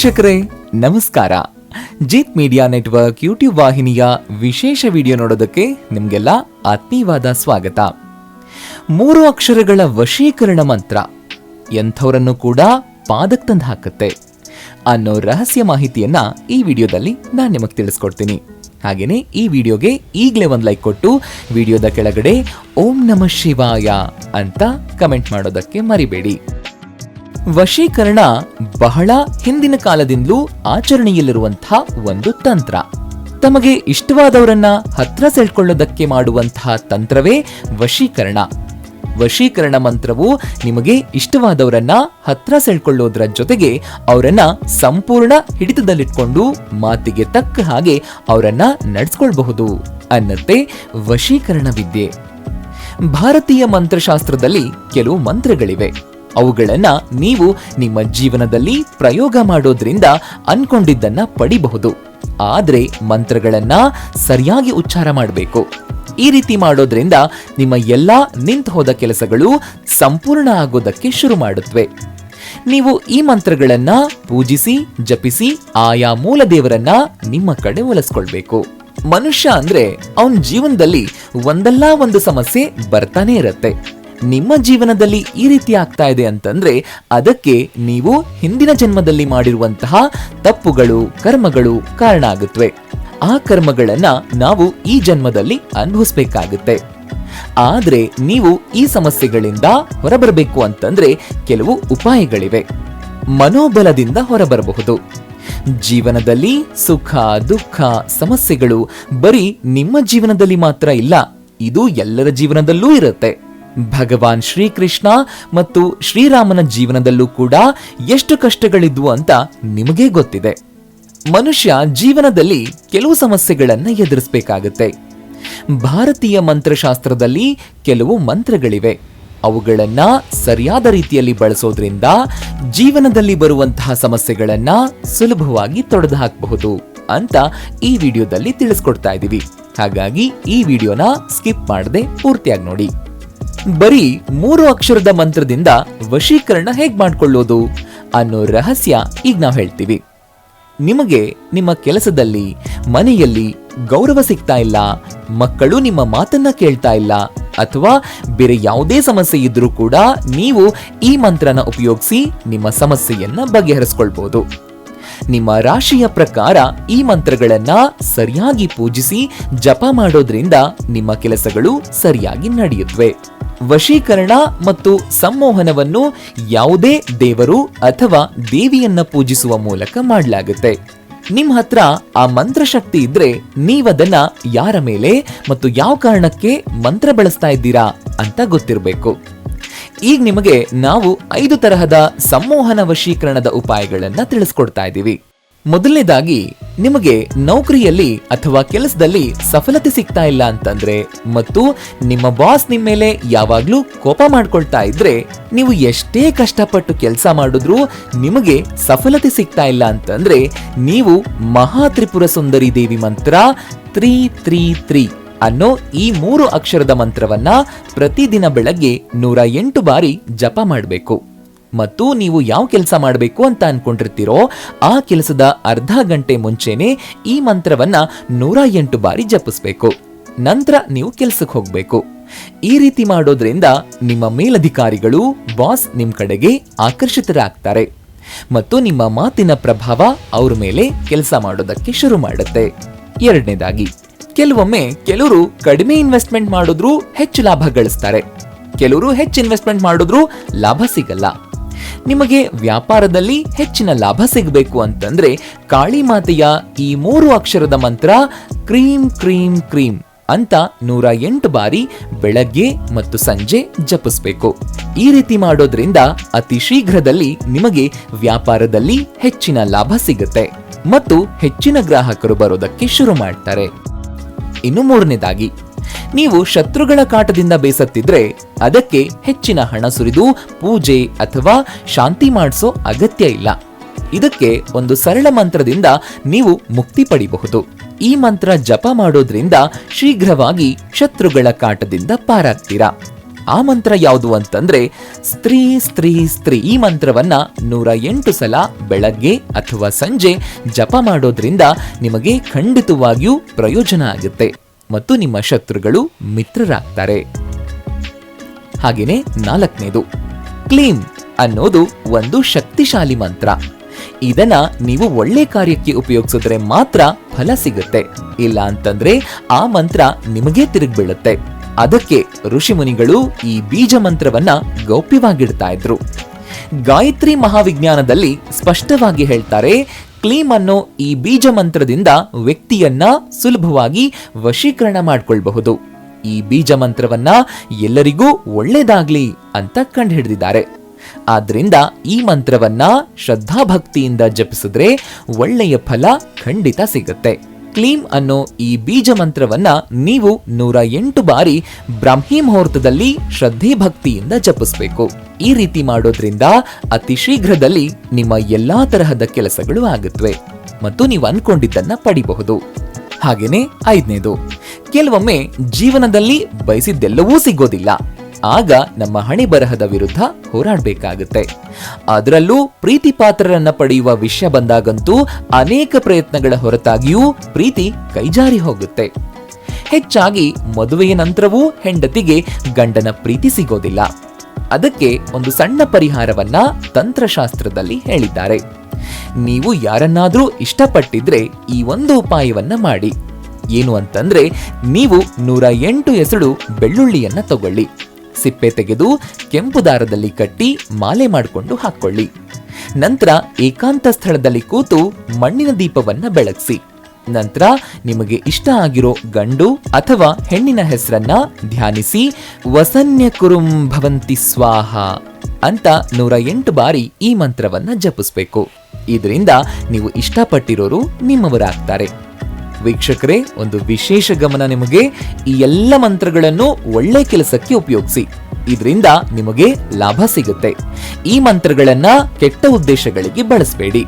ವೀಕ್ಷಕರೇ, ನಮಸ್ಕಾರ. Jeet media network YouTube ವಾಹಿನಿಯ ವಿಶೇಷ ವಿಡಿಯೋ ನೋಡೋದಕ್ಕೆ ನಿಮಗೆಲ್ಲ ಆತ್ಮೀಯವಾದ ಸ್ವಾಗತ. ಮೂರು ಅಕ್ಷರಗಳ ವಶೀಕರಣ ಮಂತ್ರ. ಎಂಥವರನ್ನು ಕೂಡ ಪಾದಕ್ಕೆ ತಂದು ಹಾಕುತ್ತೆ. ಅನ್ನೋ ರಹಸ್ಯ ಮಾಹಿತಿಯನ್ನ ಈ ವಿಡಿಯೋದಲ್ಲಿ ನಾನು ನಿಮಗೆ ತಿಳಿಸ್ಕೊಡ್ತೀನಿ. ಹಾಗೇನೆ ಈ ವಿಡಿಯೋಗೆ ಈಗಲೇ ಒಂದು ಲೈಕ್ ಕೊಟ್ಟು ವಿಡಿಯೋದ ಕೆಳಗಡೆ ಓಂ ನಮಃ ಶಿವಾಯ ಅಂತ ಕಮೆಂಟ್ ಮಾಡೋದಕ್ಕೆ ಮರಿಬೇಡಿ. ವಶೀಕರಣ ಬಹಳ ಹಿಂದಿನ ಕಾಲದಿಂದಲೂ ಆಚರಣೆಯಲ್ಲಿರುವಂತಹ ಒಂದು ತಂತ್ರ. ತಮಗೆ ಇಷ್ಟವಾದವರನ್ನ ಹತ್ರ ಸೆಳ್ಕೊಳ್ಳೋದಕ್ಕೆ ಮಾಡುವಂತಹ ತಂತ್ರವೇ ವಶೀಕರಣ. ವಶೀಕರಣ ಮಂತ್ರವು ನಿಮಗೆ ಇಷ್ಟವಾದವರನ್ನ ಹತ್ರ ಸೆಳ್ಕೊಳ್ಳೋದ್ರ ಜೊತೆಗೆ ಅವರನ್ನ ಸಂಪೂರ್ಣ ಹಿಡಿತದಲ್ಲಿಟ್ಕೊಂಡು ಮಾತಿಗೆ ತಕ್ಕ ಹಾಗೆ ಅವರನ್ನ ನಡೆಸ್ಕೊಳ್ಬಹುದು ಅನ್ನತ್ತೆ ವಶೀಕರಣ ವಿದ್ಯೆ. ಭಾರತೀಯ ಮಂತ್ರಶಾಸ್ತ್ರದಲ್ಲಿ ಕೆಲವು ಮಂತ್ರಗಳಿವೆ. ಅವುಗಳನ್ನ ನೀವು ನಿಮ್ಮ ಜೀವನದಲ್ಲಿ ಪ್ರಯೋಗ ಮಾಡೋದ್ರಿಂದ ಅನ್ಕೊಂಡಿದ್ದನ್ನ ಪಡಿಬಹುದು. ಆದ್ರೆ ಮಂತ್ರಗಳನ್ನ ಸರಿಯಾಗಿ ಉಚ್ಚಾರ ಮಾಡಬೇಕು. ಈ ರೀತಿ ಮಾಡೋದ್ರಿಂದ ನಿಮ್ಮ ಎಲ್ಲಾ ನಿಂತು ಹೋದ ಕೆಲಸಗಳು ಸಂಪೂರ್ಣ ಆಗೋದಕ್ಕೆ ಶುರು ಮಾಡುತ್ತವೆ ನೀವು ಈ ಮಂತ್ರಗಳನ್ನ ಪೂಜಿಸಿ, ಜಪಿಸಿ ಆಯಾ ಮೂಲ ದೇವರನ್ನ ನಿಮ್ಮ ಕಡೆ ಒಲಿಸ್ಕೊಳ್ಬೇಕು. ಮನುಷ್ಯ ಅಂದ್ರೆ ಅವನ ಜೀವನದಲ್ಲಿ ಒಂದಲ್ಲ ಒಂದು ಸಮಸ್ಯೆ ಬರ್ತಾನೆ ಇರತ್ತೆ. ನಿಮ್ಮ ಜೀವನದಲ್ಲಿ ಈ ರೀತಿ ಆಗ್ತಾ ಇದೆ ಅಂತಂದ್ರೆ ಅದಕ್ಕೆ ನೀವು ಹಿಂದಿನ ಜನ್ಮದಲ್ಲಿ ಮಾಡಿರುವಂತಹ ತಪ್ಪುಗಳು, ಕರ್ಮಗಳು ಕಾರಣ ಆಗುತ್ತವೆ ಆ ಕರ್ಮಗಳನ್ನ ನಾವು ಈ ಜನ್ಮದಲ್ಲಿ ಅನುಭವಿಸಬೇಕಾಗುತ್ತೆ. ಆದ್ರೆ ನೀವು ಈ ಸಮಸ್ಯೆಗಳಿಂದ ಹೊರಬರಬೇಕು ಅಂತಂದ್ರೆ ಕೆಲವು ಉಪಾಯಗಳಿವೆ. ಮನೋಬಲದಿಂದ ಹೊರಬರಬಹುದು. ಜೀವನದಲ್ಲಿ ಸುಖ, ದುಃಖ, ಸಮಸ್ಯೆಗಳು ಬರೀ ನಿಮ್ಮ ಜೀವನದಲ್ಲಿ ಮಾತ್ರ ಇಲ್ಲ, ಇದು ಎಲ್ಲರ ಜೀವನದಲ್ಲೂ ಇರುತ್ತೆ. ಭಗವಾನ್ ಶ್ರೀಕೃಷ್ಣ ಮತ್ತು ಶ್ರೀರಾಮನ ಜೀವನದಲ್ಲೂ ಕೂಡ ಎಷ್ಟು ಕಷ್ಟಗಳಿದ್ವು ಅಂತ ನಿಮಗೇ ಗೊತ್ತಿದೆ. ಮನುಷ್ಯ ಜೀವನದಲ್ಲಿ ಕೆಲವು ಸಮಸ್ಯೆಗಳನ್ನ ಎದುರಿಸಬೇಕಾಗುತ್ತೆ. ಭಾರತೀಯ ಮಂತ್ರಶಾಸ್ತ್ರದಲ್ಲಿ ಕೆಲವು ಮಂತ್ರಗಳಿವೆ. ಅವುಗಳನ್ನ ಸರಿಯಾದ ರೀತಿಯಲ್ಲಿ ಬಳಸೋದ್ರಿಂದ ಜೀವನದಲ್ಲಿ ಬರುವಂತಹ ಸಮಸ್ಯೆಗಳನ್ನ ಸುಲಭವಾಗಿ ತೊಡೆದು ಹಾಕಬಹುದು ಅಂತ ಈ ವಿಡಿಯೋದಲ್ಲಿ ತಿಳಿಸ್ಕೊಡ್ತಾ ಇದ್ದೀವಿ. ಹಾಗಾಗಿ ಈ ವಿಡಿಯೋನ ಸ್ಕಿಪ್ ಮಾಡದೆ ಪೂರ್ತಿಯಾಗಿ ನೋಡಿ. ಬರೀ ಮೂರು ಅಕ್ಷರದ ಮಂತ್ರದಿಂದ ವಶೀಕರಣ ಹೇಗ್ ಮಾಡ್ಕೊಳ್ಳೋದು ಅನ್ನೋ ರಹಸ್ಯ ಈಗ ನಾವು ಹೇಳ್ತೀವಿ. ನಿಮಗೆ ನಿಮ್ಮ ಕೆಲಸದಲ್ಲಿ, ಮನೆಯಲ್ಲಿ ಗೌರವ ಸಿಗ್ತಾ ಇಲ್ಲ, ಮಕ್ಕಳು ನಿಮ್ಮ ಮಾತನ್ನ ಕೇಳ್ತಾ ಇಲ್ಲ, ಅಥವಾ ಬೇರೆ ಯಾವುದೇ ಸಮಸ್ಯೆ ಇದ್ರೂ ಕೂಡ ನೀವು ಈ ಮಂತ್ರನ ಉಪಯೋಗಿಸಿ ನಿಮ್ಮ ಸಮಸ್ಯೆಯನ್ನ ಬಗೆಹರಿಸ್ಕೊಳ್ಬಹುದು ನಿಮ್ಮ ರಾಶಿಯ ಪ್ರಕಾರ ಈ ಮಂತ್ರಗಳನ್ನ ಸರಿಯಾಗಿ ಪೂಜಿಸಿ ಜಪ ಮಾಡೋದ್ರಿಂದ ನಿಮ್ಮ ಕೆಲಸಗಳು ಸರಿಯಾಗಿ ನಡೆಯುತ್ತವೆ. ವಶೀಕರಣ ಮತ್ತು ಸಂಮೋಹನವನ್ನು ಯಾವುದೇ ದೇವರು ಅಥವಾ ದೇವಿಯನ್ನ ಪೂಜಿಸುವ ಮೂಲಕ ಮಾಡಲಾಗುತ್ತೆ. ನಿಮ್ಮ ಹತ್ರ ಆ ಮಂತ್ರಶಕ್ತಿ ಇದ್ರೆ ನೀವದನ್ನ ಯಾರ ಮೇಲೆ ಮತ್ತು ಯಾವ ಕಾರಣಕ್ಕೆ ಮಂತ್ರ ಬಳಸ್ತಾ ಇದ್ದೀರಾ ಅಂತ ಗೊತ್ತಿರಬೇಕು. ಈಗ ನಿಮಗೆ ನಾವು ಐದು ತರಹದ ಸಂಮೋಹನ ವಶೀಕರಣದ ಉಪಾಯಗಳನ್ನು ತಿಳಿಸ್ಕೊಡ್ತಾ ಇದ್ದೀವಿ. ಮೊದಲನೇದಾಗಿ, ನಿಮಗೆ ನೌಕರಿಯಲ್ಲಿ ಅಥವಾ ಕೆಲಸದಲ್ಲಿ ಸಫಲತೆ ಸಿಗ್ತಾ ಇಲ್ಲ ಅಂತಂದ್ರೆ ಮತ್ತು ನಿಮ್ಮ ಬಾಸ್ ನಿಮ್ಮ ಮೇಲೆ ಯಾವಾಗ್ಲೂ ಕೋಪ ಮಾಡ್ಕೊಳ್ತಾ ಇದ್ರೆ ನೀವು ಎಷ್ಟೇ ಕಷ್ಟಪಟ್ಟು ಕೆಲಸ ಮಾಡಿದ್ರೂ ನಿಮಗೆ ಸಫಲತೆ ಸಿಗ್ತಾ ಇಲ್ಲ ಅಂತಂದ್ರೆ ನೀವು ಮಹಾ ತ್ರಿಪುರ ಸುಂದರಿ ದೇವಿ ಮಂತ್ರ ತ್ರೀ ತ್ರೀ ತ್ರೀ. ಅನ್ನೋ ಈ ಮೂರು ಅಕ್ಷರದ ಮಂತ್ರವನ್ನ ಪ್ರತಿದಿನ ಬೆಳಗ್ಗೆ ನೂರ ಎಂಟು ಬಾರಿ ಜಪ ಮಾಡಬೇಕು. ಮತ್ತು ನೀವು ಯಾವ ಕೆಲಸ ಮಾಡಬೇಕು ಅಂತ ಅನ್ಕೊಂಡಿರ್ತೀರೋ ಆ ಕೆಲಸದ ಅರ್ಧ ಗಂಟೆ ಮುಂಚೆನೆ ಈ ಮಂತ್ರವನ್ನ ನೂರ ಎಂಟು ಬಾರಿ ಜಪಿಸ್ಬೇಕು. ನಂತರ ನೀವು ಕೆಲ್ಸಕ್ಕೆ ಹೋಗಬೇಕು. ಈ ರೀತಿ ಮಾಡೋದ್ರಿಂದ ನಿಮ್ಮ ಮೇಲಧಿಕಾರಿಗಳು, ಬಾಸ್ ನಿಮ್ಮ ಕಡೆಗೆ ಆಕರ್ಷಿತರಾಗ್ತಾರೆ. ಮತ್ತು ನಿಮ್ಮ ಮಾತಿನ ಪ್ರಭಾವ ಅವ್ರ ಮೇಲೆ ಕೆಲಸ ಮಾಡೋದಕ್ಕೆ ಶುರು ಮಾಡುತ್ತೆ. ಎರಡನೇದಾಗಿ ಕೆಲವೊಮ್ಮೆ ಕೆಲವರು ಕಡಿಮೆ ಇನ್ವೆಸ್ಟ್ಮೆಂಟ್ ಮಾಡಿದ್ರು ಹೆಚ್ಚು ಲಾಭ ಗಳಿಸ್ತಾರೆ. ಕೆಲವರು ಹೆಚ್ಚು ಇನ್ವೆಸ್ಟ್ಮೆಂಟ್ ಮಾಡಿದ್ರು ಲಾಭ ಸಿಗಲ್ಲ. ನಿಮಗೆ ವ್ಯಾಪಾರದಲ್ಲಿ ಹೆಚ್ಚಿನ ಲಾಭ ಸಿಗಬೇಕು ಅಂತಂದ್ರೆ ಕಾಳಿ ಮಾತೆಯ ಈ ಮೂರು ಅಕ್ಷರದ ಮಂತ್ರ ಕ್ರೀಮ್ ಕ್ರೀಮ್ ಕ್ರೀಮ್ ಅಂತ ನೂರ ಎಂಟು ಬಾರಿ ಬೆಳಗ್ಗೆ ಮತ್ತು ಸಂಜೆ ಜಪಿಸಬೇಕು. ಈ ರೀತಿ ಮಾಡೋದ್ರಿಂದ ಅತಿ ಶೀಘ್ರದಲ್ಲಿ ನಿಮಗೆ ವ್ಯಾಪಾರದಲ್ಲಿ ಹೆಚ್ಚಿನ ಲಾಭ ಸಿಗುತ್ತೆ ಮತ್ತು ಹೆಚ್ಚಿನ ಗ್ರಾಹಕರು ಬರೋದಕ್ಕೆ ಶುರು ಮಾಡ್ತಾರೆ. ಇನ್ನು ಮೂರನೇದಾಗಿ, ನೀವು ಶತ್ರುಗಳ ಕಾಟದಿಂದ ಬೇಸತ್ತಿದ್ರೆ ಅದಕ್ಕೆ ಹೆಚ್ಚಿನ ಹಣ ಸುರಿದು ಪೂಜೆ ಅಥವಾ ಶಾಂತಿ ಮಾಡಿಸೋ ಅಗತ್ಯ ಇಲ್ಲ. ಇದಕ್ಕೆ ಒಂದು ಸರಳ ಮಂತ್ರದಿಂದ ನೀವು ಮುಕ್ತಿ ಪಡಿಬಹುದು. ಈ ಮಂತ್ರ ಜಪ ಮಾಡೋದ್ರಿಂದ ಶೀಘ್ರವಾಗಿ ಶತ್ರುಗಳ ಕಾಟದಿಂದ ಪಾರಾಗ್ತೀರಾ? ಆ ಮಂತ್ರ ಯಾವುದು ಅಂತಂದ್ರೆ ಸ್ತ್ರೀ ಸ್ತ್ರೀ ಸ್ತ್ರೀ ಈ ಮಂತ್ರವನ್ನ ನೂರ ಎಂಟು ಸಲ ಬೆಳಗ್ಗೆ ಅಥವಾ ಸಂಜೆ ಜಪ ಮಾಡೋದ್ರಿಂದ ನಿಮಗೆ ಖಂಡಿತವಾಗಿಯೂ ಪ್ರಯೋಜನ ಆಗುತ್ತೆ ಮತ್ತು ನಿಮ್ಮ ಶತ್ರುಗಳು ಮಿತ್ರರಾಗ್ತಾರೆ. ಹಾಗೆಯೇ ನಾಲ್ಕನೇದು ಕ್ಲೀಮ್ ಅನ್ನೋದು ಒಂದು ಶಕ್ತಿಶಾಲಿ ಮಂತ್ರ. ಇದನ್ನ ನೀವು ಒಳ್ಳೆ ಕಾರ್ಯಕ್ಕೆ ಉಪಯೋಗಿಸಿದ್ರೆ ಮಾತ್ರ ಫಲ ಸಿಗುತ್ತೆ. ಇಲ್ಲ ಅಂತಂದ್ರೆ ಆ ಮಂತ್ರ ನಿಮಗೇ ತಿರುಗ್ಬೀಳುತ್ತೆ. ಅದಕ್ಕೆ ಋಷಿಮುನಿಗಳು ಈ ಬೀಜ ಮಂತ್ರವನ್ನ ಗೌಪ್ಯವಾಗಿಡ್ತಾ ಇದ್ರು. ಗಾಯತ್ರಿ ಮಹಾವಿಜ್ಞಾನದಲ್ಲಿ ಸ್ಪಷ್ಟವಾಗಿ ಹೇಳ್ತಾರೆ ಕ್ಲೀಮ್ ಅನ್ನೋ ಈ ಬೀಜ ಮಂತ್ರದಿಂದ ವ್ಯಕ್ತಿಯನ್ನ ಸುಲಭವಾಗಿ ವಶೀಕರಣ ಮಾಡಿಕೊಳ್ಬಹುದು. ಈ ಬೀಜ ಮಂತ್ರವನ್ನ ಎಲ್ಲರಿಗೂ ಒಳ್ಳೇದಾಗ್ಲಿ ಅಂತ ಕಂಡುಹಿಡಿದಿದ್ದಾರೆ. ಆದ್ರಿಂದ ಈ ಮಂತ್ರವನ್ನ ಶ್ರದ್ಧಾಭಕ್ತಿಯಿಂದ ಜಪಿಸಿದ್ರೆ ಒಳ್ಳೆಯ ಫಲ ಖಂಡಿತ ಸಿಗುತ್ತೆ. ಕ್ಲೀಮ್ ಅನ್ನೋ ಈ ಬೀಜ ಮಂತ್ರವನ್ನ ನೀವು ನೂರ ಎಂಟು ಬಾರಿ ಬ್ರಾಹ್ಮಿ ಮುಹೂರ್ತದಲ್ಲಿ ಶ್ರದ್ಧೆ ಭಕ್ತಿಯಿಂದ ಜಪಿಸ್ಬೇಕು. ಈ ರೀತಿ ಮಾಡೋದ್ರಿಂದ ಅತಿ ಶೀಘ್ರದಲ್ಲಿ ನಿಮ್ಮ ಎಲ್ಲಾ ತರಹದ ಕೆಲಸಗಳು ಆಗುತ್ತವೆ ಮತ್ತು ನೀವು ಅನ್ಕೊಂಡಿದ್ದನ್ನ ಪಡಿಬಹುದು. ಹಾಗೇನೆ ಐದನೇದು, ಕೆಲವೊಮ್ಮೆ ಜೀವನದಲ್ಲಿ ಬಯಸಿದ್ದೆಲ್ಲವೂ ಸಿಗೋದಿಲ್ಲ. ಆಗ ನಮ್ಮ ಹಣೆ ಬರಹದ ವಿರುದ್ಧ ಹೋರಾಡಬೇಕಾಗುತ್ತೆ. ಅದರಲ್ಲೂ ಪ್ರೀತಿ ಪಾತ್ರರನ್ನ ಪಡೆಯುವ ವಿಷಯ ಬಂದಾಗಂತೂ ಅನೇಕ ಪ್ರಯತ್ನಗಳ ಹೊರತಾಗಿಯೂ ಪ್ರೀತಿ ಕೈಜಾರಿ ಹೋಗುತ್ತೆ. ಹೆಚ್ಚಾಗಿ ಮದುವೆಯ ನಂತರವೂ ಹೆಂಡತಿಗೆ ಗಂಡನ ಪ್ರೀತಿ ಸಿಗೋದಿಲ್ಲ. ಅದಕ್ಕೆ ಒಂದು ಸಣ್ಣ ಪರಿಹಾರವನ್ನ ತಂತ್ರಶಾಸ್ತ್ರದಲ್ಲಿ ಹೇಳಿದ್ದಾರೆ. ನೀವು ಯಾರನ್ನಾದರೂ ಇಷ್ಟಪಟ್ಟಿದ್ರೆ ಈ ಒಂದು ಉಪಾಯವನ್ನ ಮಾಡಿ. ಏನು ಅಂತಂದ್ರೆ, ನೀವು ನೂರ ಎಂಟು ಎಸಳು ಬೆಳ್ಳುಳ್ಳಿಯನ್ನ ತಗೊಳ್ಳಿ. ಸಿಪ್ಪೆ ತೆಗೆದು ಕೆಂಪು ದಾರದಲ್ಲಿ ಕಟ್ಟಿ ಮಾಲೆ ಮಾಡಿಕೊಂಡು ಹಾಕೊಳ್ಳಿ. ನಂತರ ಏಕಾಂತ ಸ್ಥಳದಲ್ಲಿ ಕೂತು ಮಣ್ಣಿನ ದೀಪವನ್ನ ಬೆಳಗಿಸಿ. ನಂತರ ನಿಮಗೆ ಇಷ್ಟ ಆಗಿರೋ ಗಂಡು ಅಥವಾ ಹೆಣ್ಣಿನ ಹೆಸರನ್ನ ಧ್ಯಾನಿಸಿ, ವಸನ್ಯ ಕುರುಂ ಭವಂತಿ ಸ್ವಾಹ ಅಂತ ನೂರ ಎಂಟು ಬಾರಿ ಈ ಮಂತ್ರವನ್ನ ಜಪಿಸ್ಬೇಕು. ಇದರಿಂದ ನೀವು ಇಷ್ಟಪಟ್ಟಿರೋರು ನಿಮ್ಮವರಾಗ್ತಾರೆ. ವೀಕ್ಷಕರೇ, ಒಂದು ವಿಶೇಷ ಗಮನ ನಿಮಗೆ ಈ ಎಲ್ಲ ಮಂತ್ರಗಳನ್ನು ಒಳ್ಳೆ ಕೆಲಸಕ್ಕೆ ಉಪಯೋಗಿಸಿ. ಇದರಿಂದ ನಿಮಗೆ ಲಾಭ ಸಿಗುತ್ತೆ. ಈ ಮಂತ್ರಗಳನ್ನ ಕೆಟ್ಟ ಉದ್ದೇಶಗಳಿಗೆ ಬಳಸಬೇಡಿ.